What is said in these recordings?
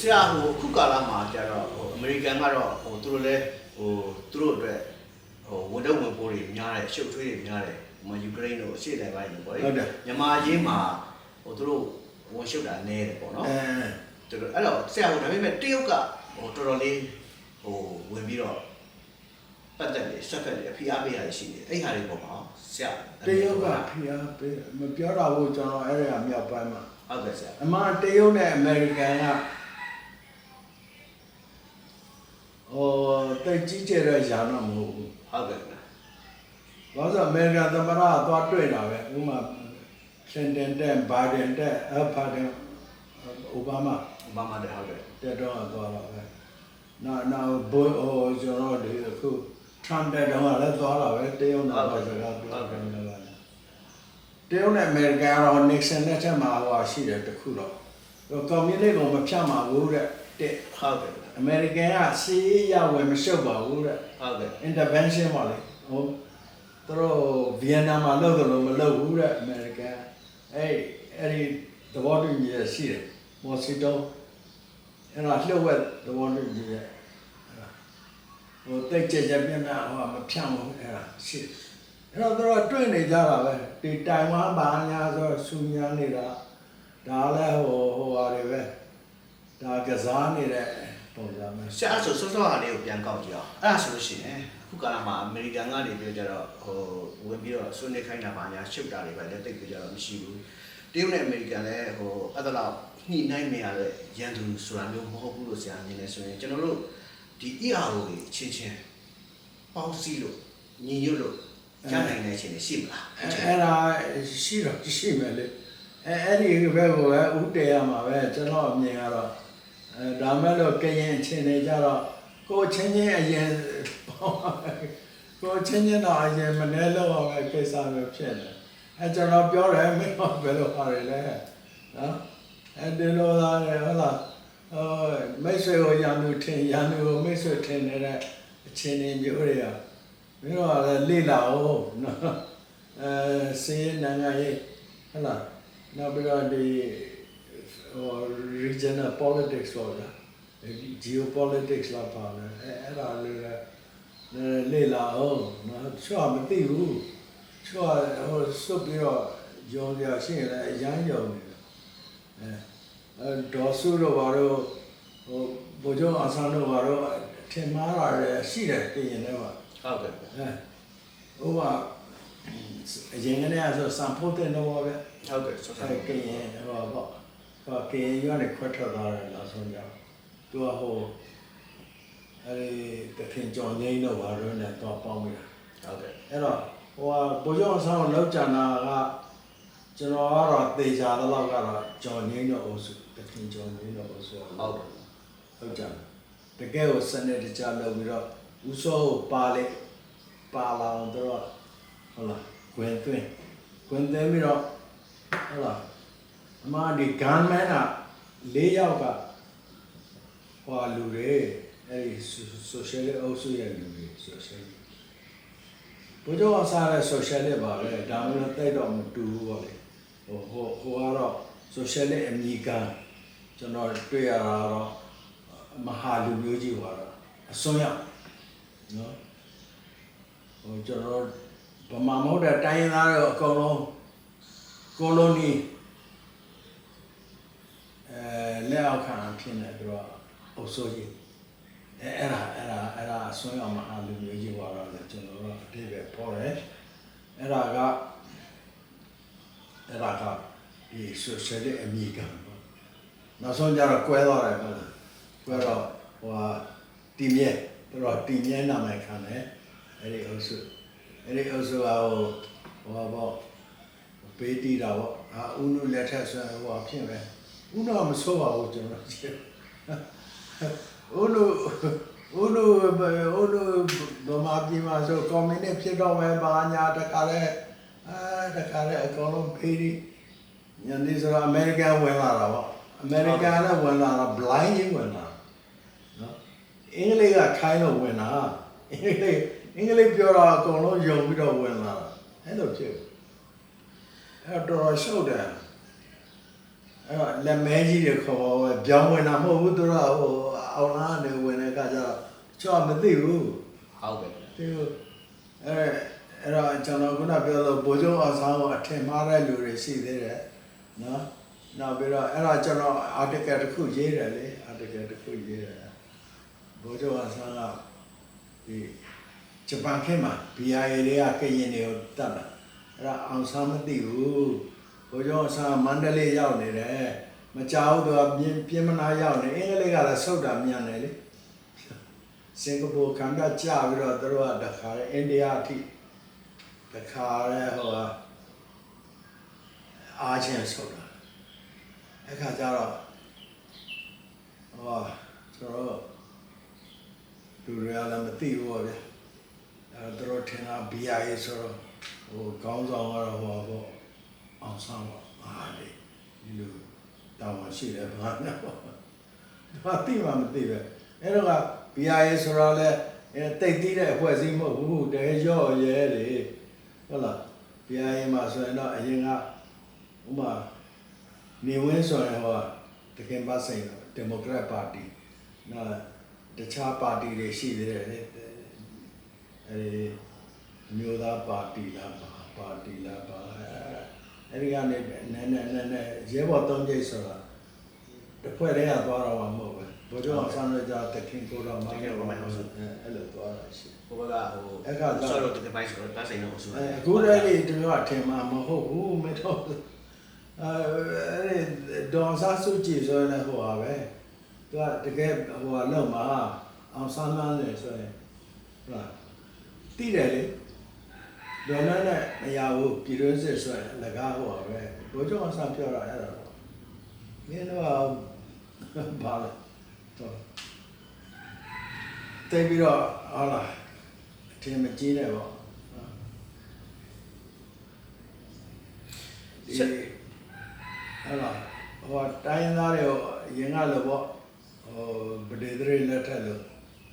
ဆရာဟိုအခုကာလမှာကျတော့ဟိုအမေရိကန်ကတော့ဟိုသူတို့လည်းဟိုသူတို့အတွက်ဟိုဝန်တော့ဝန်ပိုးတွေများတယ်ရှုပ်ထွေးတွေများတယ်ဟိုယူကရိန်းတို့အရှေ့တိုင်ပိုင်းတို့ပေါ့လေမြန်မာရင်းမှာဟိုသူတို့ဝန်ရှုပ်တာနည်းတယ်ပေါ့နော်အဲသူတို့အဲ့တော့ဆရာဟိုဒါပေမဲ့တရုတ်ကဟိုတော်တော်လေးဟိုဝင်ပြီးတော့ပတ်သက်နေဆက်ဖက်နေဖိအားပေးတာရှိနေအဲ့ဟာတွေပေါ့မှာဆရာတရုတ်ကဖိအားပေးမပြောတာဘူးကျွန်တော်အဲ့ဒါမြောက်ပိုင်းမှာဟုတ်ကဲ့ဆရာအမှန်တရုတ်နဲ့အမေရိကန်က ဟိုတိတ်ကြီးကျယ်တဲ့ယာတော့မဟုတ်ဘူးဟုတ်ကဲ့ခင်ဗျာဘာလို့လဲအမေရိကန်သမ္မတကသွားတွေ့တာပဲဥပမာကလင်တန်တက်ဘိုင်ဒန်တက်အဖာဒန်အိုဘားမားဘာမှတည်းဟုတ်ကဲ့တက်တော့သွားတော့ပဲနောက်နောက်ဘိုးဟိုကျွန်တော်ဒီအခုထရမ်တက်တော့လည်းသွားတာပဲတရုတ်နဲ့ပါစကားပြောတယ်လည်းပါတရုတ်နဲ့အမေရိကန်ကတော့နစ်ဆန်နဲ့ချက်မှာဟိုရှိတယ်တခုတော့ကွန်မြူနစ်ကမဖြတ်မှာဘူးတဲ့တဲ့ဟုတ်ကဲ့ခင်ဗျာ အမေရိကန်ကစီးရေးရဝယ်မရှုပ်ပါဘူးတဲ့ဟုတ်ကဲ့ intervention ပါလေဟိုသူတို့ဗီယက်နမ်မှာလုပ်တယ်လို့မလုပ်ဘူးတဲ့အမေရိကန်အဲ့အဲ့ဒီသဘောတူညီချက်ရှိတယ်မော်စီတိုအဲ့ဒါလှုပ်ဝက်သဘောတူညီချက်ဟိုတိတ်ကြကြပြင်းပြဟိုမဖြန့်ဘူးအဲ့ဒါရှိတယ်အဲ့တော့သူတို့တွေ့နေကြတာပဲဒီတိုင်ဝမ်ဘာညာဆိုဆူညာနေတာဒါလည်းဟိုဟိုဟာတွေပဲဒါကစားနေတဲ့ ပုံစံမျိုးဆရာဆိုစောစောဟာလေးကိုပြန်ကောက်ကြည့်အောင်အဲ့ဒါဆိုလို့ရှိရင်အခုကာလမှာအမေရိကန်ကနေပြောကြတော့ဟိုဝင်ပြီးတော့ဆွနေခိုင်းတာပါညာရှုပ်တာတွေပဲလက်သိပ်ပြောကြတော့မရှိဘူးတရုတ်နဲ့အမေရိကန်လည်းဟိုအဲ့ဒါလောက်ညှိနှိုင်းနေရတဲ့ရန်သူဆိုတာမျိုးမဟုတ်ဘူးလို့ဆရာမြင်နေဆိုရင်ကျွန်တော်တို့ဒီ ERO တွေချင်းချင်းပေါင်းစည်းလို့ညီညွတ်လို့ရနိုင်တဲ့အချိန်တွေရှိမလားအဲ့အဲ့ဒါရှိတော့ရှိမယ်လေအဲအဲ့ဒီဘက်ကိုပဲဥတည်ရမှာပဲကျွန်တော်အမြင်ကတော့ အဲဒါမဲ့လို့ကရင်အချင်းတွေကြတော့ကိုယ်ချင်းချင်းအရင်ပေါ့ကိုယ်ချင်းချင်းတော့အရင်မနှဲလို့အောင်ပဲကိစ္စပဲဖြစ်နေအဲကျွန်တော်ပြောတယ်မင်းကဘယ်လိုဟာရလဲနော်အဲဒီလိုသားရဟုတ်လားဟိုမိတ်ဆွေကိုရန်သူထင်ရန်သူကိုမိတ်ဆွေထင်နေတဲ့အချင်းတွေမျိုးတွေကမင်းတို့ကလည်းလေ့လာအောင်နော်အဲစေးနိုင်ငံရေးဟဲ့လားနောက်ပြီးတော့ဒီဟို regional politics ဆိုတာ geopolitics လာပါမယ်အဲအဲ့ဒါလေးလည်းလေ့လာအောင်နော်ချောမသိဘူးချောဟိုစွတ်ပြီးတော့ရောင်ရရှိရင်လည်းအရမ်းရောင်နေတယ်အဲအဲဒေါ်စုတို့ဘာလို့ဟိုဘိုးကျောင်းအဆန်းတို့ဘာလို့ထင်မှားတာလည်းရှိတယ်ပြင်ရင်လည်းပါဟုတ်ကဲ့အဲဥပမာအရင်ကတည်းကဆိုစံဖို့တဲ့တော့ပဲဟုတ်ကဲ့ဆောဆောအဲကရင်ဟောပေါ့ ဟောကရင်ရွာနဲ့ခွတ်ထွက်သွားတယ်နောက်ဆုံးကြောင်သူကဟိုအဲဒီတခင်ကြောင်ငိမ့်တော့ဘာလို့လဲတော့ပေါင်းမိတာဟုတ်ကဲ့အဲ့တော့ဟိုဟာဘိုးကျောင်းဆောင်လောက်ကြတာကကျွန်တော်ကတော့သေချာတော့ကတော့ကြောင်ငိမ့်တော့အုပ်စုတခင်ကြောင်ငိမ့်တော့အုပ်စုဟုတ်ကဲ့ဟုတ်ကြတယ်တကယ်ကိုစနစ်တကျလုပ်ပြီးတော့ဦးစောကိုပါလေပါလာအောင်တော့ဟုတ်လားကွင်သွင်းကွင်သွင်းပြီးတော့ဟုတ်လားအ မဒီဂန်မန်က၄ယောက်ကဟွာလူတွေအဲ့ဒီဆိုရှယ်လစ်အုပ်စုရဲ့လူတွေဆိုရှယ်လစ်ဘုရားအစားတဲ့ဆိုရှယ်လစ်ပါပဲဒါမှမဟုတ်တိုက်တော့မတူဘူးပေါ့လေဟိုဟိုဟိုကတော့ဆိုရှယ်လစ်အမေရိကန်ကျွန်တော်တွေ့ရတာတော့မဟာလူမျိုးကြီးပါတော့အစွန်းရောက်နော်ဟိုကျွန်တော်ဗမာမဟုတ်တဲ့တိုင်းရင်းသားတွေအကုန်လုံးကိုလိုနီ အဲလက်အောက်ခံဖြစ်နေသူတို့အုပ်စိုးကြီးအဲအဲ့ဒါအဲ့ဒါအဲ့ဒါအစွန်းရောက်မဟာလူမျိုးကြီးပါတော့လေကျွန်တော်တို့အတိပဲပေါ်တယ်အဲ့ဒါကအဲ့ဒါကဒီဆိုရှယ်လစ်အမေရိကန်ပေါ့နောက်ဆုံးကျတော့ကွဲသွားတယ်ဟုတ်လားဘယ်တော့ဟိုဟာတီမြဲသူတို့တီမြဲနာမည်ခံတယ်အဲ့ဒီအုပ်စုအဲ့ဒီအုပ်စုကဟိုဟိုဟာပေါ့ပေးတီးတာပေါ့အာဦးနုလက်ထက်ဆိုဟိုဟာဖြစ်ပဲ ဦးနုကမဆိုးပါဘူးကျွန်တော်ကြည့်ဦးနုဦးနုဦးနုဗမာပြည်မှာဆိုကွန်မြူနစ်ဖြစ်တော့မယ်ဘာညာတခါလဲအာတခါလဲအကုန်လုံးဖေးဒီညနေဆိုတော့အမေရိကန်ဝင်လာတာပေါ့အမေရိကန်လည်းဝင်လာတာ blind ကြီးဝင်လာနော်အင်္ဂလိပ်ကခိုင်းလို့ဝင်တာအင်္ဂလိပ်အင်္ဂလိပ်ပြောတာအကုန်လုံးယုံပြီးတော့ဝင်လာတာအဲ့လိုဖြစ်အဲ့တော့တော်တော်ရှုပ်တယ် အဲ့တော့လက်မဲကြီးတွေခေါ်ပါပဲပြောင်းဝင်တာမဟုတ်ဘူးသူတို့ကဟိုအောင်လားနေဝင်တဲ့အခါကျတော့ကျော်မသိဘူးဟုတ်ကဲ့ဒီလိုအဲ့အဲ့တော့ကျွန်တော်ခုနပြောလို့ဘိုးကျုံအောင်ဆောင်ကိုအထင်မှားတဲ့လူတွေရှိသေးတယ်နော်နောက်ပြီးတော့အဲ့တော့ကျွန်တော် article တစ်ခုရေးတယ်လေ article တစ်ခုရေးတယ်ဘိုးကျုံအောင်ဆောင်ကဒီဂျပန်ခေတ်မှာ BIA တွေကကရင်တွေကိုတတ်တာအဲ့ဒါအောင်ဆောင်မသိဘူး ဘိုးကျုံအောင်ဆောင်ကမန္တလေးရောက်နေတယ်မကြောက်သူကပြင်းပြင်းမနာရောက်နေအင်္ဂလိပ်ကလည်းဆုတ်တာမြန်တယ်လေစင်ကာပူခံကကြာပြီးတော့သူတို့ကတခါလေအိန္ဒိယအထိတခါလေဟိုဟာအားချင်းဆိုတာအဲ့ခါကျတော့ဟောကျွန်တော်လူတွေကလည်းမသိဘူးပေါ့ဗျအဲ့တော့သူတို့ထင်တာ BIA ဆိုတော့ဟိုကောင်းဆောင်ကတော့ဟိုပေါ့ အောင်ဆောင်ပေါ့အားလေဒီလိုတောင်းရှိတယ်ဘာနဲ့ပေါ့ဘာသိမှမသိပဲအဲ့တော့က BIA ဆိုတော့လေအဲတိတ်သီးတဲ့အဖွဲ့အစည်းမဟုတ်ဘူးတကယ်ရော့ရဲလေဟုတ်လား BIA မှာဆိုရင်တော့အရင်ကဥမာနေဝင်းဆိုရင်ဟောတကယ်ပါဆိုင်ဒီမိုကရက်ပါတီနော်တခြားပါတီတွေရှိသေးတယ်လေအဲဒီမျိုးသားပါတီလားပါပါတီလားပါအဲ ဒီကနေနည်းနည်းနည်းနည်းရဲဘော်သုံးချိတ်ဆိုတာတစ်ဖွဲ့တည်းကသွားတော့မှာမဟုတ်ဘူးဘိုးကျောင်းအောင်ဆန်းရကြတခင်ကိုတော့မှာအဲ့လိုသွားတာရှိဟိုဘက်ကဟိုအဲ့ခါကျဆော်လို့ဒီဘိုက်ဆိုတော့တတ်ဆိုင်တော့အဆူအဲအခုတည်းလေးတို့ကထင်မှာမဟုတ်ဘူးမတော့အဲဒေါန်ဆာစုကြည်ဆိုရင်ဟိုပါပဲသူကတကယ်ဟိုကလောက်မှာအောင်ဆန်းလန်းနေဆိုရင်ဟုတ်လားတိတယ်လေ ဒေါ်နန်းနဲ့မရဘူးပြည်တွင်းစစ်ဆိုရင်လကားဟိုပါပဲဘိုးကျောင်းအောင်ဆန်းပြောတာအဲ့ဒါတော့မင်းတို့ကဘာလဲတော့တိတ်ပြီးတော့ဟာလားအထင်မကြီးနဲ့ပေါ့ဒီဟာလားဟိုတိုင်းသားတွေအရင်ကလို့ပေါ့ဟိုဗဒေသရေလက်ထက်လို့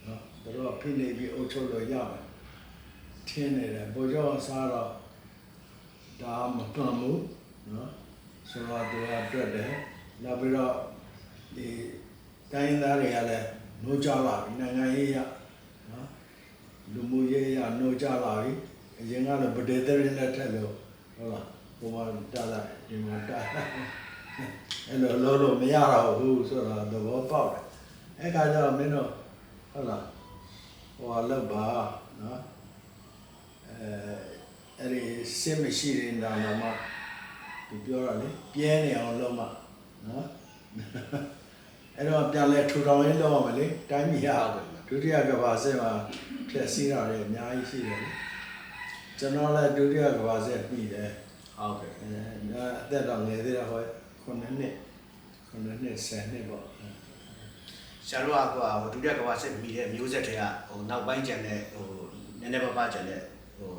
နော်သူတို့ကဖိနေပြီးအုပ်ချုပ်လို့ရမယ် ထင်းနေတယ်ဘိုးကျောင်းစားတော့ဒါမတွန်ဘူးနော်ဆိုတော့သူကတွက်တယ်နောက်ပြီးတော့ဒီတိုင်းသားတွေကလည်းနှိုးကြလာပြီနိုင်ငံရေးရနော်လူမှုရေးရနှိုးကြလာပြီအရင်ကတော့ဗဒေသရေလက်ထက်လို့ဟုတ်လားဘုရားတားလိုက်ဒီမှာတားလိုက်အဲ့လိုလုံးလို့မရတော့ဘူးဆိုတော့သဘောပေါက်တယ်အဲ့ခါကျတော့မင်းတို့ဟုတ်လားဟိုလောက်ပါနော် အဲအဲ့ဒီစစ်မရှိနေတာတော့မှသူပြောတာလေပြဲနေအောင်လုပ်မှနော်အဲ့တော့ပြန်လဲထူထောင်ရင်းလုပ်ရမယ်လေတိုင်းပြည်ဟာဒုတိယကမ္ဘာစစ်မှာဖြစ်စည်းတာတွေအများကြီးရှိတယ်လေကျွန်တော်လည်းဒုတိယကမ္ဘာစစ်ပြီးတယ်ဟုတ်ကဲ့အဲဒါအသက်တော်ငယ်သေးတာဟောခုနှစ်နှစ်ခုနှစ်နှစ်ဆယ်နှစ်ပေါ့ရှာလို့ကဟိုဒုတိယကမ္ဘာစစ်ပြီးတဲ့မျိုးဆက်တွေကဟိုနောက်ပိုင်းကျန်တဲ့ဟိုနည်းနည်းပါးပါးကျန်တဲ့ ဟို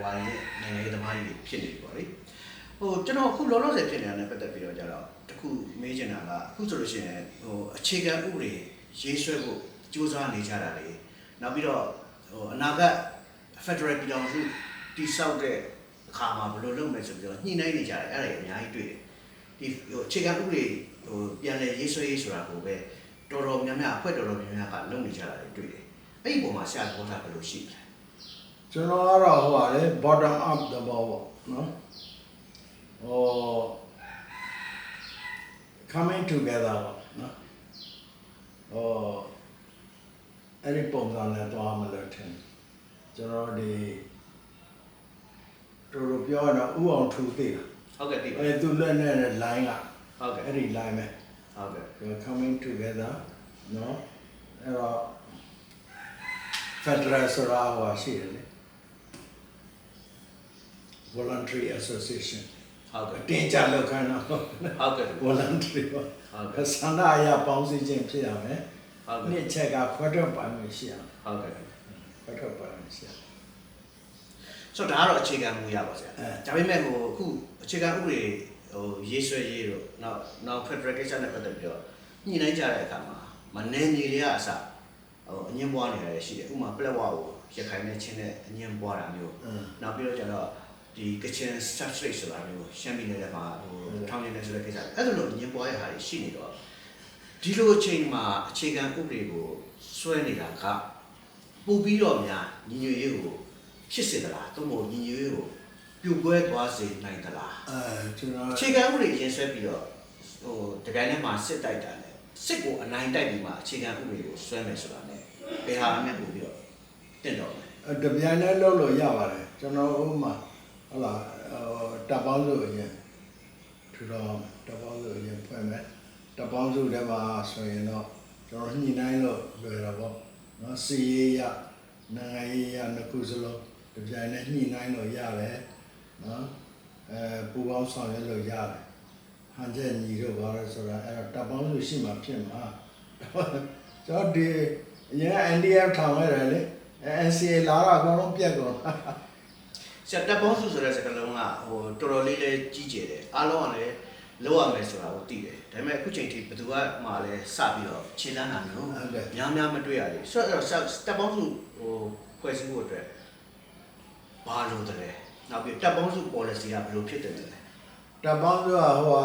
ဝါရင်နိုင်ငံရေးသမားကြီးဖြစ်နေပြီပေါ့လေဟိုကျွန်တော်အခုလောလောဆယ်ဖြစ်နေတာနဲ့ပတ်သက်ပြီးတော့ကြတော့တခုမေးချင်တာကအခုဆိုလို့ရှိရင်ဟိုအခြေခံဥပဒေရေးဆွဲဖို့ကြိုးစားနေကြတာလေနောက်ပြီးတော့ဟိုအနာဂတ် Federal ပြည်တော်စုတည်ဆောက်တဲ့အခါမှာဘယ်လိုလုပ်မယ်ဆိုပြီးတော့ညှိနှိုင်းနေကြတယ်အဲ့ဒါတွေအများကြီးတွေ့တယ်ဒီဟိုအခြေခံဥပဒေဟိုပြန်လည်ရေးဆွဲရေးဆိုတာကိုပဲတော်တော်များများအဖွဲ့တော်တော်များများကလုပ်နေကြတာတွေတွေ့တယ်။အဲ့ဒီပုံမှာဆရာကောတာဘယ်လိုရှိလဲ ကျွန်တော်ကတော့ဟိုပါလေ bottom up သဘောပေါ့နော်ဟို coming together ပေါ့နော်ဟိုအဲ့ဒီပုံစံနဲ့တွားမလို့ထင်တယ်ကျွန်တော်ဒီတို့တို့ပြောရတော့ဥအောင်ထူသိတာ။ဟုတ်ကဲ့သိပါအဲသူလက်နဲ့ line ကဟုတ်ကဲ့အဲ့ဒီ line ပဲဟုတ်ကဲ့ We're coming together နော်အဲ့တော့ Federal ဆိုတာဟိုရှိတယ်လေ Voluntary Association ဟုတ်ကဲ့အတင်းကြလောက်ခိုင်းတော့ဟုတ်ကဲ့ voluntary ပေါ့ဟုတ်ကဲ့ဆန္ဒအရပေါင်းစည်းခြင်းဖြစ်ရမယ်ဟုတ်ကဲ့နှစ်ချက်ကခွဲထွက်ပိုင်မှုရှိရမယ်ဟုတ်ကဲ့ခွဲထွက်ပိုင်မှုရှိရမယ်ဆိုတော့ဒါကတော့အခြေခံမူရပါဆရာအဲ။ဒါပေမဲ့ဟိုအခုအခြေခံဥပဒေဟိုရေးဆွဲရေးတော့နောက်နောက် Federal ကိစ္စနဲ့ပတ်သက်ပြီးတော့ညှိနှိုင်းကြတဲ့အခါမှာမနေမြေတွေကအစဟိုအငင်းပွားနေတာတွေရှိတယ်။ဥပမာပလက်ဝကိုရခိုင်နဲ့ချင်းနဲ့အငင်းပွားတာမျိုးအင်းနောက်ပြီးတော့ကျတော့ဟ ဒီကချင် substrate ဆိုတာမျိုးရှမ်းပြည်နယ်ထဲမှာဟိုထောင်နေတယ်ဆိုတဲ့ကိစ္စအဲ့ဒါလိုညင်ပွားရဲ့ဟာတွေရှိနေတော့ဒီလိုအချိန်မှာအခြေခံဥပဒေကိုစွဲနေတာကပို့ပြီးတော့များညီညွတ်ရေးကိုဖြစ်စေသလားသို့မဟုတ်ညီညွတ်ရေးကိုပြိုကွဲသွားစေနိုင်သလားအဲကျွန်တော်အခြေခံဥပဒေရင်ဆွဲပြီးတော့ဟိုတကယ်နဲ့မှစစ်တိုက်တာလေစစ်ကိုအနိုင်တိုက်ပြီးမှအခြေခံဥပဒေကိုဆွဲမယ်ဆိုတာ ਨੇ ဘယ်ဟာနဲ့ပို့ပြီးတော့တင့်တော်လဲအဲတပြန်နဲ့လှုပ်လို့ရပါတယ်ကျွန်တော်ဥမာ ဟုတ်လားဟိုတပ်ပေါင်းစုအရင်ထူတော်တပ်ပေါင်းစုအရင်ဖွဲ့မယ်တပ်ပေါင်းစုထဲမှာဆိုရင်တော့ကျွန်တော်ညှိနှိုင်းလို့လွယ်တာပေါ့နော်စီရေးရနိုင်ငံရေးရနှစ်ခုစလုံးတပြန်နဲ့ညှိနှိုင်းလို့ရတယ်နော်အဲပူပေါင်းဆောင်ရွက်လို့ရတယ်ဟန်ချက်ညီတို့ဘာလဲဆိုတာအဲ့တော့တပ်ပေါင်းစုရှိမှဖြစ်မှာကျွန်တော်ဒီအရင်က NDF ထောင်ခဲ့တယ်လေ NCA လာတော့အကုန်လုံးပြက်ကုန် ဆရာတပ်ပေါင်းစုဆိုတဲ့စကားလုံးကဟိုတော်တော်လေးလေးကြီးကျယ်တယ်အားလုံးကလည်းလောက်ရမယ်ဆိုတာကိုသိတယ်ဒါပေမဲ့အခုချိန်ထိဘယ်သူကမှလည်းစပြီးတော့ခြေလန်းတာမျိုးများများမတွေ့ရဘူးဆိုတော့တပ်ပေါင်းစုဟိုဖွဲ့စည်းဖို့အတွက်ဘာလို့တလဲနောက်ပြီးတပ်ပေါင်းစု policy ကဘယ်လိုဖြစ်တယ်လဲတပ်ပေါင်းစုကဟိုဟာ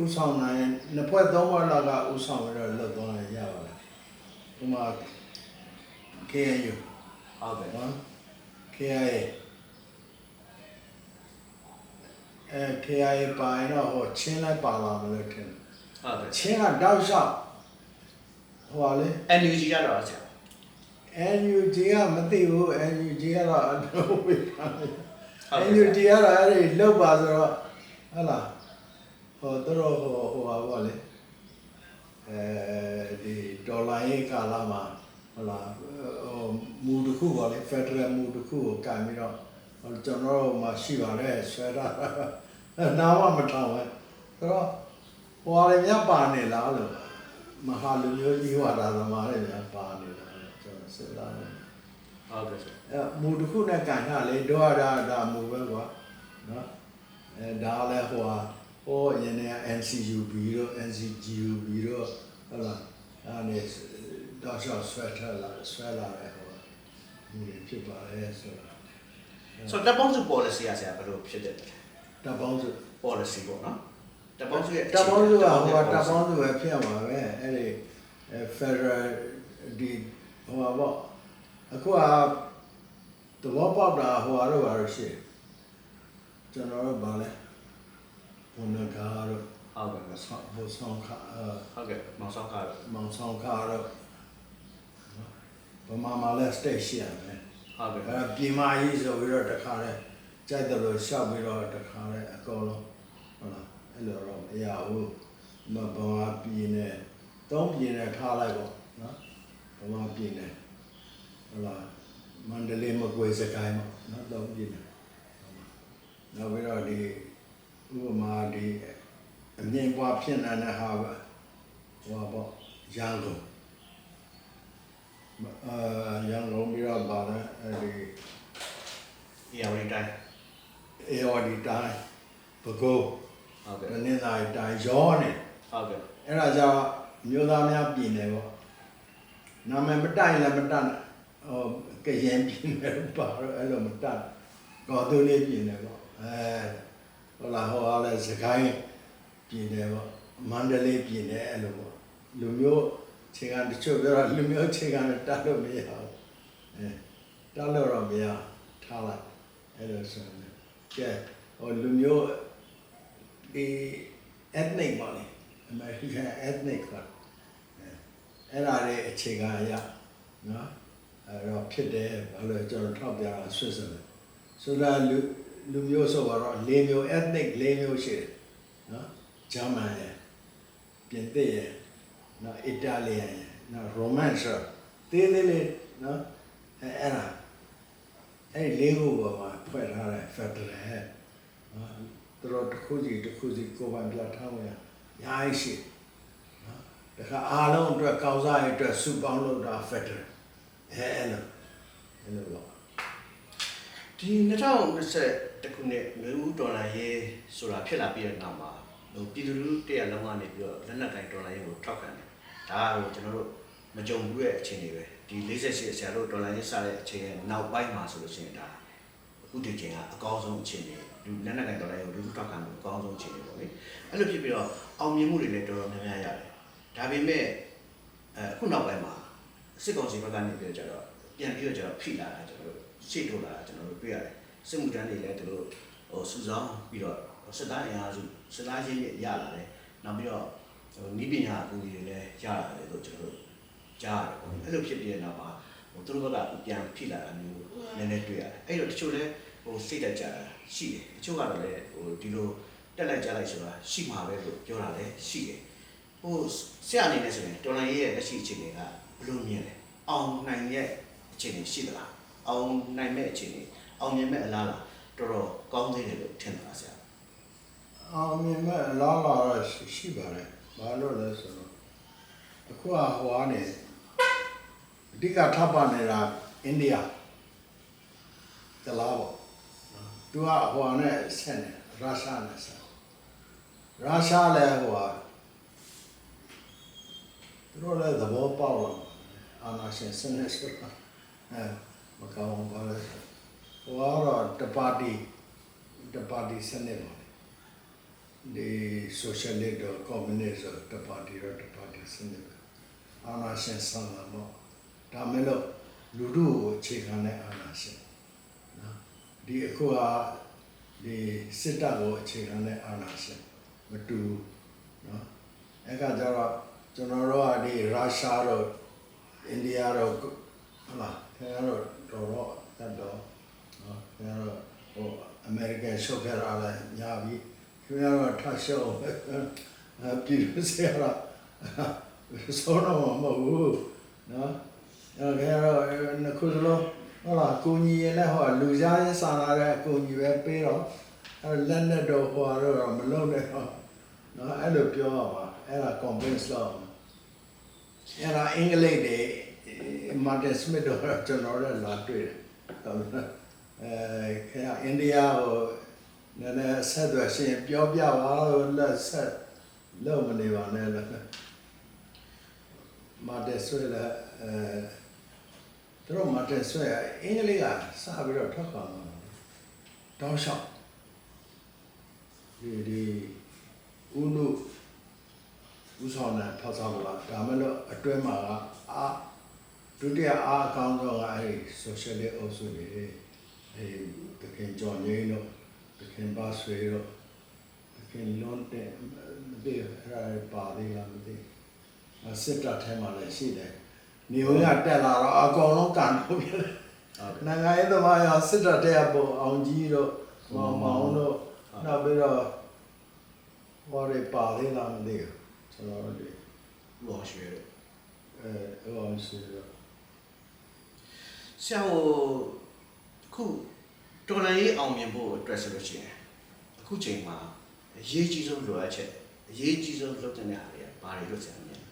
ဥဆောင်နိုင်နှစ်ဖွဲ့သုံးဖွဲ့လောက်ကဥဆောင်ပြီးတော့လွတ်သွားတယ်ရပါလားဒီမှာ KNU ဟုတ်ကဲ့နော် KIA အဲ KIA ပါရင်တော့ဟိုချင်းလိုက်ပါလာမလို့ထင်တယ်ဟုတ်ကဲ့ချင်းကတောက်လျှောက်ဟိုဟာလေ NUG ရတော့ဆရာ NUG ကမသိဘူး NUG ကတော့အတော့ဝေးတာလေ ဟုတ်ကဲ့ NUG ကတော့အဲ့ဒီလောက်ပါဆိုတော့ဟုတ်လားဟိုသူတို့ဟိုဟိုပါဗောလေအဲဒီဒေါ်လာရေးကာလမှာဟုတ်လားဟိုမူတစ်ခုဗောလေ Federal မူတစ်ခုကိုကင်ပြီးတော့ဟို ကျွန်တော်တို့မှာရှိပါတယ်ဆွဲတာနာမမထောင်ပဲဆိုတော့ဟိုဟာလည်းမြတ်ပါနေလားလို့မဟာလူမျိုးကြီးဟောတာသမားတွေမြတ်ပါနေလားလို့ကျွန်တော်စဉ်းစားတယ်ဟုတ်ကဲ့ဆရာအဲမူတစ်ခုနဲ့ကန်ထားလေတော့ရတာဒါမူပဲကွာနော်အဲဒါလည်းဟိုဟာဟိုအရင်က NCUB တို့ NCGUB တို့ဟုတ်လားအဲ့ဒါနဲ့တော့ရှော့ဆွဲထားလာဆွဲလာတယ်ဟိုမူတွေဖြစ်ပါလေဆိုတာ ဆိုတော့တပ်ပေါင်းစု policy ကဆရာဘယ်လိုဖြစ်တယ်လဲတပ်ပေါင်းစု policy ပေါ့နော်တပ်ပေါင်းစုရဲ့တပ်ပေါင်းစုကဟိုကတပ်ပေါင်းစုပဲဖြစ်မှာပဲအဲ့ဒီအဲ Federal ဒီဟိုပါပေါ့အခုကသဘောပေါက်တာဟိုဟာတော့ဘာလို့ရှိတယ်ကျွန်တော်တို့ဗာလဲဘုံနဂါတို့ဟုတ်ကဲ့ဆောဘုဆောင်ခအာဟုတ်ကဲ့မောင်ဆောင်ကားတော့မောင်ဆောင်ခါတို့ဗမာမှာလဲ state ရှိရမယ် ဟုတ်ကဲ့အဲ့ဒါပြည်မကြီးဆိုပြီးတော့တခါလဲကြိုက်တယ်လို့ရှောက်ပြီးတော့တခါလဲအကုန်လုံးဟုတ်လားအဲ့လိုတော့မရဘူးမဗမာပြည်နဲ့သုံးပြည်နဲ့ထားလိုက်ပေါ့နော်ဗမာပြည်နဲ့ဟုတ်လားမန္တလေးမကွေစကိုင်းပေါ့နော်သုံးပြည်နဲ့နောက်ပြီးတော့ဒီဥပမာဒီအမြင့်ပွားဖြစ်နေတဲ့ဟာပဲဟိုပါပေါ့ရန်ကုန် အာရန်ကုန်ပြီးတော့ဗာလဲအဲ့ဒီဒီအဝိတိုင်းအေဝဒီတိုင်းပကုတ်ဟုတ်တကဲ့နင်္သာရီတိုင်းရောနေဟုတ်ကဲ့အဲ့ဒါကြောင့်မြို့သားများပြည်နယ်ပေါ့နာမည်မတိုင်လည်းမတတ်နဲ့ဟိုကရင်ပြည်နယ်လို့ပါတော့အဲ့လိုမတတ်ကော်တူလေးပြည်နယ်ပေါ့အဲဟိုလာဟိုအားလဲစကိုင်းပြည်နယ်ပေါ့မန္တလေးပြည်နယ်အဲ့လိုပေါ့လူမျိုး ခြေကတချို့ပြောတော့လူမျိုးခြေကလည်းတတ်လို့မရဘူးအဲတတ်လို့တော့မရထားလိုက်အဲ့လိုဆိုရင်ကဲဟိုလူမျိုးဒီ ethnic ပါလေ American ethnic ကအဲ့ဒါလေးအခြေခံအရနော်အဲ့တော့ဖြစ်တယ်ဘာလို့ကျွန်တော်ထောက်ပြတာဆွစ်ဇာလန်ဆိုတော့လူလူမျိုးဆိုတော့၄မျိုး ethnic ၄မျိုးရှိတယ်နော်ဂျာမန်ရယ်ပြင်သစ်ရယ် နော်အီတာလီယန်ရယ်နော်ရိုမန်ဆိုသေးသေးလေးနော်အဲ့အဲ့ဒါအဲ့ဒီလေးခုပေါ်မှာဖွဲ့ထားတဲ့ federal နော်သူတို့တစ်ခုစီတစ်ခုစီကိုယ်ပိုင်ပြတ်ထားဝင်ရအများကြီးရှိနော်ဒါကအားလုံးအတွက်ကောင်းစားရအတွက်စုပေါင်းလုပ်တာဖက်ဒရယ်အဲအဲ့လိုအဲ့လိုတော့ဒီ2020တခုနှစ်မြို့ဒေါ်လာရေးဆိုတာဖြစ်လာပြီးတဲ့နောက်မှာဟိုပြည်သူလူထုတရားလုံးကနေပြီးတော့လက်နက်ကင်ဒေါ်လာရေးကိုထောက်ခံတယ် ဒါကဟိုကျွန်တော်တို့မကြုံဘူးရဲ့အခြေအနေပဲဒီ48ဆရာတို့ဒေါ်လာရေးစတဲ့အချိန်ရဲ့နောက်ပိုင်းမှာဆိုလို့ရှိရင်ဒါဥတည်ခြင်းကအကောင်းဆုံးအခြေအနေလူလက်နက်ကိုင်တော်လိုက်ကိုလူထုထောက်ခံမှုအကောင်းဆုံးအခြေအနေပေါ့လေအဲ့လိုဖြစ်ပြီးတော့အောင်မြင်မှုတွေလည်းတော်တော်များများရတယ်ဒါပေမဲ့အဲအခုနောက်ပိုင်းမှာစစ်ကောင်စီဘက်ကနေပြီးတော့ကျတော့ပြန်ပြီးတော့ကျတော့ဖိလာတာကျွန်တော်တို့ရှေ့ထုတ်လာတာကျွန်တော်တို့တွေ့ရတယ်စစ်မှုထမ်းတွေလည်းတို့ဟိုစုဆောင်ပြီးတော့စစ်သားအင်အားစုစစ်သားချင်းရလာတယ်နောက်ပြီးတော့ ဟိုနီးပညာအကူအညီတွေလည်းရလာတယ်လို့ကျွန်တော်တို့ကြားရတယ်ပေါ့အဲ့လိုဖြစ်ပြီးတဲ့နောက်မှာဟိုသူတို့ဘက်ကပြန်ဖိလာတာမျိုးနည်းနည်းတွေ့ရတယ်အဲ့တော့တချို့လည်းဟိုစိတ်တက်ကြတာရှိတယ်တချို့ကတော့လည်းဟိုဒီလိုတက်လိုက်ကြလိုက်ဆိုတာရှိမှာပဲလို့ပြောတာလည်းရှိတယ်ဟိုဆရာအနေနဲ့ဆိုရင်တော်လိုင်းရဲ့လက်ရှိအခြေအနေကဘယ်လိုမြင်လဲအောင်နိုင်ရဲ့အခြေအနေရှိသလားအောင်နိုင်မဲ့အခြေအနေအောင်မြင်မဲ့အလားလားတော်တော်ကောင်းသေးတယ်လို့ထင်ပါဆရာအောင်မြင်မဲ့လာလာတော့ရှိရှိပါတယ် ဘာလို့လဲဆိုတော့အခုကဟိုအနေအဓိကထပ်ပါနေတာအိန္ဒိယတလားပေါ့သူကဟိုနဲ့ဆက်နေရုရှားနဲ့ဆက်ရုရှားလည်းဟိုကသူတို့လည်းသဘောပေါက်လာအာနာရှင်စနစ်ဆိုတာအဲမကောင်းပါလေဟိုကတော့တပါတီတပါတီစနစ်ပါ ဒီ socialist တော့ communist တော့တပါတီတော့တပါတီစနစ်ပဲအာဏာရှင်ဆန်လာတော့ဒါမဲ့လို့လူတို့ကိုအခြေခံတဲ့အာဏာရှင်နော်ဒီအခုကဒီစစ်တပ်ကိုအခြေခံတဲ့အာဏာရှင်မတူဘူးနော်အဲ့ကကြတော့ကျွန်တော်တို့ကဒီရုရှားတော့အိန္ဒိယတော့ဟုတ်လားခင်ဗျားတို့တော့တော့တတ်တော့နော်ခင်ဗျားတို့ဟိုအမေရိကန်ရှုပ်ခဲ့တာလည်းညာပြီ ခင်ဗျားတို့ထရှော့အဲပြည်လို့ဆရာဆောင်းတော့မဟုတ်ဘူးနော်အဲခင်ဗျားတို့နှစ်ခုစလုံးဟုတ်လားကိုကြီးရင်လည်းဟောလူစားရင်စာလာတဲ့အကိုကြီးပဲပေးတော့အဲလက်နဲ့တော့ဟောတော့မလုံးနဲ့ဟောနော်အဲ့လိုပြောရပါအဲ့ဒါ convince လုပ်အဲ့ဒါအင်္ဂလိပ်တွေမာတင်စမစ်တို့ကျွန်တော်လည်းလာတွေ့တယ်အဲခင်ဗျာအိန္ဒိယကို နည်းနည်းဆက်သွယ်ရှင်ပြောပြပါလို့လက်ဆက်လုံးမနေပါနဲ့လို့မာတက်ဆွဲလာအဲသူတို့မာတက်ဆွဲအင်္ဂလိပ်ကစပြီးတော့ထွက်ပါမှာတောင်းလျှောက်ဒီဒီဦးနုဦးဆောင်တဲ့ဖောက်ဆောင်လာဒါမှလို့အတွဲမှာကအာဒုတိယအားအကောင်းဆုံးကအဲဒီ socialist အုပ်စုတွေအဲတခင်ကြော်ငိမ့်တို့ တခင်ပါဆွေတော့တခင်လွန်တဲ့မသိဘူးအဲ့ဒါပါသေးလားမသိဘူးအစစ်တပ်ထဲမှာလည်းရှိတယ်နေဝင်ကတက်လာတော့အကောင်လုံးကန်လို့ပြတယ်ဟုတ်ကဲ့နိုင်ငံရေးသမားရောစစ်တပ်ထဲကပုံအောင်ကြီးတော့မောင်မောင်တို့နောက်ပြီးတော့ဘာတွေပါသေးလားမသိဘူးကျွန်တော်တို့ဒီဘောရွှေတို့အဲအကောင်ဆွေတော့ဆရာဟိုအခု တော်လိုင်းရေးအောင်မြင်ဖို့အတွက်ဆိုလို့ရှိရင်အခုချိန်မှာအရေးကြီးဆုံးလိုအပ်ချက်အရေးကြီးဆုံးလုပ်တဲ့နေရာတွေကဘာတွေလို့ဆရာမြင်လဲ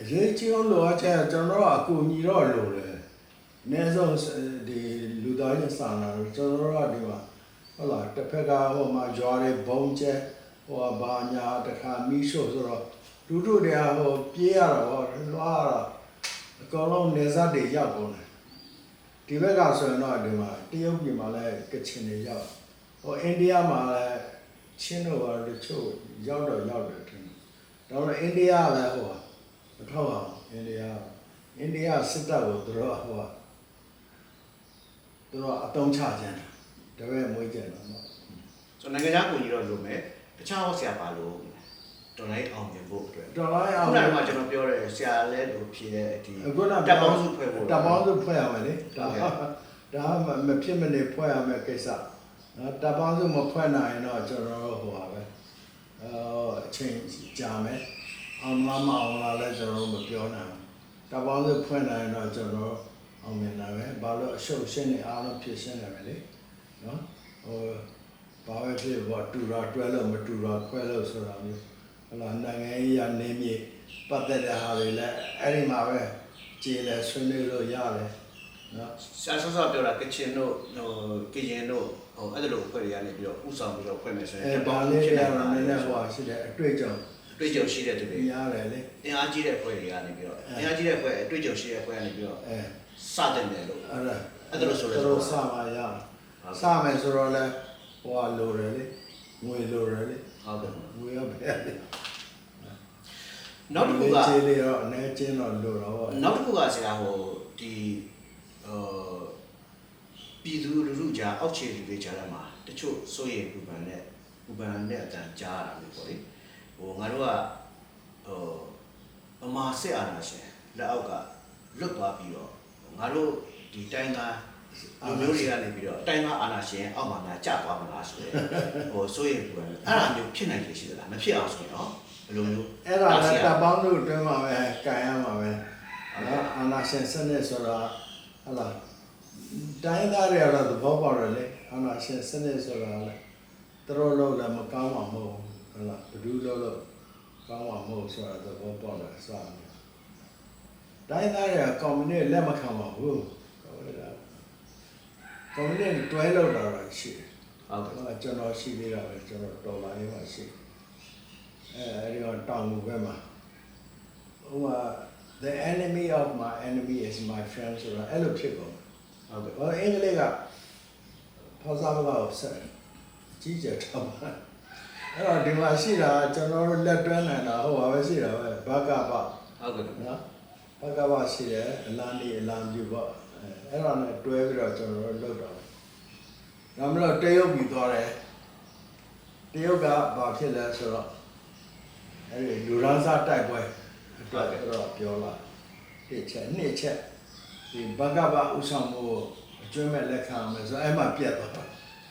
အရေးကြီးအောင်လိုအပ်ချက်ကကျွန်တော်တို့အကူအညီတော့လိုတယ်အနည်းဆုံးဒီလူသားချင်းစာနာတော့ကျွန်တော်တို့ကဒီမှာဟုတ်လားတစ်ဖက်ကဟိုမှာဂျွာတွေဘုံကျဲဟိုကဘာညာတခါမီးရှို့ဆိုတော့လူတို့တွေကဟိုပြေးရတော့ဟောလွားတော့အကောင်လုံးနေစားတွေရောက်ကုန်တယ် ဒီဘက်ကဆိုရင်တော့ဒီမှာတရုတ်ပြည်မှာလည်းကချင်တွေရောက်ဟိုအိန္ဒိယမှာလည်းချင်းတို့ကတချို့ရောက်တော့ရောက်တယ်ထင်တယ်ဒါပေမဲ့အိန္ဒိယကလည်းဟိုမထောက်အောင်အိန္ဒိယအိန္ဒိယစစ်တပ်ကိုသူတို့ကဟိုကသူတို့ကအတုံးချခြင်းတပည့်မွေးကြတယ်နော်ဆိုတော့နိုင်ငံခြားကိုကြီးတော့လိုမယ်တခြားဟောဆရာပါလို့ တော်လိုင်းအောင်မြင်ဖို့အတွက်တော်လိုက်အောင်ခုနကကျွန်တော်ပြောတယ်ဆရာလဲလို့ဖြေတဲ့ဒီအခုနတပ်ပေါင်းစုဖွဲ့ဖို့တပ်ပေါင်းစုဖွဲ့ရမယ်လေဒါဟုတ်ကဲ့ဒါမဖြစ်မနေဖွဲ့ရမယ်ကိစ္စနော်တပ်ပေါင်းစုမဖွဲ့နိုင်ရင်တော့ကျွန်တော်တို့ဟိုပါပဲအော်အချိန်ကြာမယ်အောင်မမအောင်လာလဲကျွန်တော်တို့မပြောနိုင်ဘူးတပ်ပေါင်းစုဖွဲ့နိုင်ရင်တော့ကျွန်တော်အောင်မြင်နိုင်မယ်ဘာလို့အရှုပ်ရှင်းနေအားလုံးဖြစ်ရှင်းနိုင်မယ်လေနော်ဟိုဘာပဲဖြစ်ဘောတူတာတွဲလို့မတူတာခွဲလို့ဆိုတာမျိုး ဟလာနိုင်ငံရေးရနေမြေပတ်သက်တဲ့ဟာတွေလည်းအဲ့ဒီမှာပဲကြည်လဲဆွေးနွေးလို့ရတယ်နော်ဆရာဆော့ဆော့ပြောတာကချင်တို့ဟိုကရင်တို့ဟိုအဲ့ဒါလိုအဖွဲ့တွေကနေပြီးတော့ဥဆောင်ပြီးတော့ဖွဲ့မယ်ဆိုရင်အဲတပ်ဒါပေါင်းစုလေးဖြစ်တွေနိုင်ကတော့ပါနည်းနလေည်းဟိုဟာရှိတယ်အတွေ့အကြုံတွေ့ကြုံရှိတဲ့သူတွေများတယ်လေအင်အားကြီးတဲ့အဖွဲ့တွေကနေပြီးတော့အင်အားကြီးတဲ့အဖွဲ့အတွေ့အကြုံရှိတဲ့အဖွဲ့ကနေပြီးတော့အဲစတင်တယ်လို့အဲ့ဒါအဲ့ဒါလို့ဆိုလဲတို့စမှာရစမယ်ဆိုတော့လဲဟိုကလိုတယ်လေငွေလိုတယ်လေဟုတ်ကဲ့ငွေရပဲလေ နောက်တစ်ခုကခြေလေးတော့အနေချင်းတော့လိုတော့ဗောနောက်တစ်ခုကဆရာဟိုဒီဟိုပြည်သူလူထုကြားအောက်ခြေလူတွေကြားထဲမှာတချို့စိုးရိမ်ပူပန်နဲ့ပူပန်နဲ့အတန်ကြားရတာမျိုးပေါ့လေဟိုငါတို့ကဟိုအမာစစ်အာဏာရှင်လက်အောက်ကလွတ်သွားပြီးတော့ငါတို့ဒီတိုင်းသားလူမျိုးတွေကနေပြီးတော့တိုင်းသားအာဏာရှင်အောက်မှာငါကြာသွားမလားဆိုရယ်ဟိုစိုးရိမ်ပူပန်အဲ့ဒါမျိုးဖြစ်နိုင်တယ်ရှိသလားမဖြစ်အောင်ဆိုရင်တော့ ဘယ်လိုမျိုးအဲ့ဒါတားလည်းဆီးရတပ်ပေါင်းတို့အတွင်းမှာပဲကန်ရမှာပဲနော်အာနာရှင်စနစ်ဆိုတာဟလာတိုင်းသားတွေကတော့သဘောပေါက်တယ်လေအာနာရှင်စနစ်ဆိုတာလေသူတို့လို့လည်းမကောင်းမှာမဟုတ်ဘူးဟလာဘယ်သူလို့လို့ကောင်းမှာမဟုတ်ဆိုတာသဘောပေါက်တယ်စတယ်တိုင်းသားတွေကကွန်မြူနစ်လက်မခံပါဘူးဟုတ်ကဲ့လားကွန်မြူနစ်တွဲလို့တော့ရှိတယ်ဟုတ်ကဲ့ဟိုကျွန်တော်ရှိသေးတာပဲကျွန်တော်တော်လာရေးမှာရှိအဲ အဲဒီတော့တောင်ငူဘက်မှာဟိုမှာ the enemy of my enemy is my friend ဆိုတာအဲ့လိုဖြစ်ကုန်ဟုတ်ကဲ့ဟိုအင်္ဂလိပ်ကဖော်စားဘလောက်ဆက်ကြီးကြတော့ပါအဲ့တော့ဒီမှာရှိတာကျွန်တော်တို့လက်တွဲနိုင်တာဟိုပါပဲရှိတာပဲဘကပဟုတ်ကဲ့နော်ဘကပရှိတယ်အလံဒီအလံပြူပေါ့အဲအဲ့တော့လည်းတွဲပြီးတော့ကျွန်တော်တို့လုပ်တော့ဒါမှမဟုတ်တရုတ်ပြီးသွားတယ်တရုတ်ကဘာဖြစ်လဲဆိုတော့ အဲ့ဒီလူရန်စားတိုက်ပွဲအတွက်တော့ပြောလာတစ်ချက်နှစ်ချက်ဒီဘကပဥဆောင်မှုအကျွမ်းမဲ့လက်ခံမယ်ဆိုအဲ့မှာပြတ်သွားတာ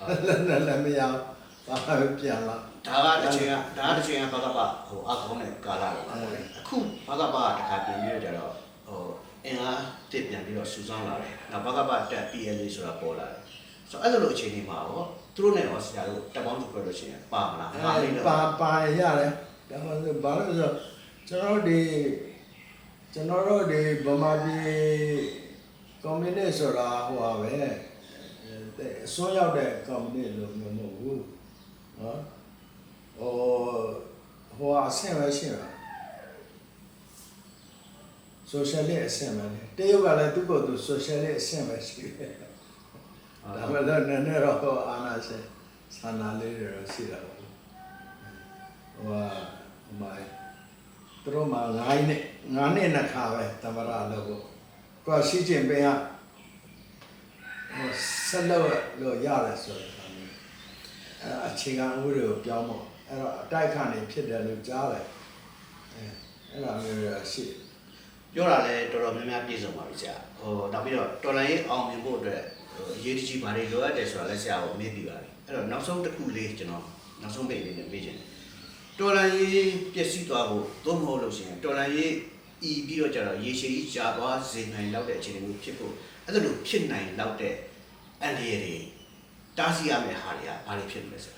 လည်းလည်းလည်းမရဘူးဘာပဲပြန်လာဒါကတစ်ချိန်ကဒါကတစ်ချိန်ကဘကပဟိုအကောင်းတဲ့ကာလတော့ပါပေါ့လေအခုဘကပကတခါပြင်ပြီးတော့ကြတော့ဟိုအင်အားတစ်ပြန်ပြီးတော့စူးစမ်းလာတယ်နောက်ဘကပတက် PLA ဆိုတာပေါ်လာတယ်ဆိုတော့အဲ့လိုအခြေအနေမှာရောသူတို့နဲ့ရောဆရာတို့တက်ပေါင်းစုဖွဲ့လို့ရှိရင်ပါမလားပါလိမ့်အဲတော့ပါပါရတယ် ဒါမှမဟုတ်ဘာလို့လဲဆိုတော့ကျွန်တော်တို့ဒီကျွန်တော်တို့ဒီဗမာပြည်ကွန်မြူနစ်ဆိုတာဟိုပါပဲအဲအစွန်းရောက်တဲ့ကွန်မြူနစ်လို့မျိုးမဟုတ်ဘူးနော်ဟိုဟိုအဆင့်ပဲရှိတာဆိုရှယ်လစ်အဆင့်ပဲလေတရုတ်ကလည်းသူ့ကိုယ်သူဆိုရှယ်လစ်အဆင့်ပဲရှိတယ်ဒါမှလည်းနည်းနည်းတော့ဟိုအာနာရှင်ဆန္ဒလေးတွေတော့ရှိတာပေါ့ဟိုဟာဟို မှာသူတို့မှာ9နှစ်9နှစ်နှစ်ခါပဲသမရလို့ကိုကိုရှိကျင်ပင်ကဟိုဆက်လို့လို့ရတယ်ဆိုတော့အဲအခြေခံဥပဒေကိုပြောင်းဖို့အဲ့တော့အတိုက်ခံနေဖြစ်တယ်လို့ကြားတယ်အဲအဲ့လိုမျိုးရရှိတယ်ပြောတာလည်းတော်တော်များများပြည့်စုံပါပြီဆရာဟိုနောက်ပြီးတော့တော်လိုင်းရေးအောင်မြင်ဖို့အတွက်ဟိုအရေးတကြီးဘာတွေလိုအပ်တယ်ဆိုတာလည်းဆရာကိုမေးပြီးပါပြီအဲ့တော့နောက်ဆုံးတစ်ခုလေးကျွန်တော်နောက်ဆုံးပိတ်လေးနဲ့မေးချင်တယ် တော်လိုင်းရေးပျက်စီးသွားဖို့သို့မဟုတ်လို့ရှိရင်တော်လိုင်းရေးဤပြီးတော့ကြတော့ရေရှည်ကြီးကြာသွားစေနိုင်လောက်တဲ့အခြေအနေမျိုးဖြစ်ဖို့အဲ့ဒါလိုဖြစ်နိုင်လောက်တဲ့အန်ဒီရတွေတားဆီးရမယ့်ဟာတွေကဘာတွေဖြစ်မလဲဆရာ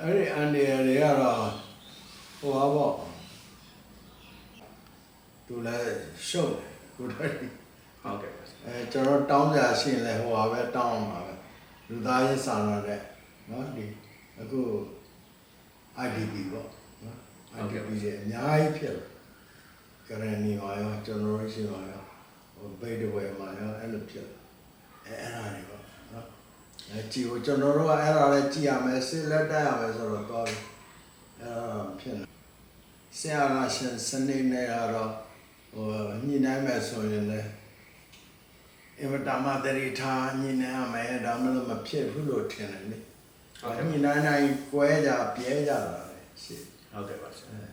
အဲ့ဒီအန်ဒီရတွေကတော့ဟိုပါပေါ့သူလည်းရှုပ်တယ်ကိုယ်တိုင်ဟုတ်ကဲ့အဲကျွန်တော်တောင်းကြရှိရင်လည်းဟိုပါပဲတောင်းအောင်ပါပဲလူသားရေးစာနာတဲ့နော်ဒီအခု IDP ပေါ့နော် IDP တွေအများကြီးဖြစ်တယ်ကရဏီမှာရောကျွန်တော်တို့ရှိမှာရောဟိုဘိတ်တွေမှာရောအဲ့လိုဖြစ်တယ်အဲအဲ့ဒါတွေပေါ့နော်အဲကြည့်ကိုကျွန်တော်တို့ကအဲ့ဒါလည်းကြည့်ရမယ်စစ်လက်တက်ရမယ်ဆိုတော့တော့အဲ့ဒါဖြစ်နေဆရာကရှင်စနေနဲ့ကတော့ဟိုညှိနှိုင်းမယ်ဆိုရင်လည်းအင်မတန်မှတရိထားညင်နေရမယ်ဒါမှလည်းမဖြစ်ဘူးလို့ထင်တယ်လေ ဟုတ်ကဲ့ညင်နိုင်နိုင်ကွဲကြပြဲကြတာလေရှိဟုတ်ကဲ့ပါဆရာအဲ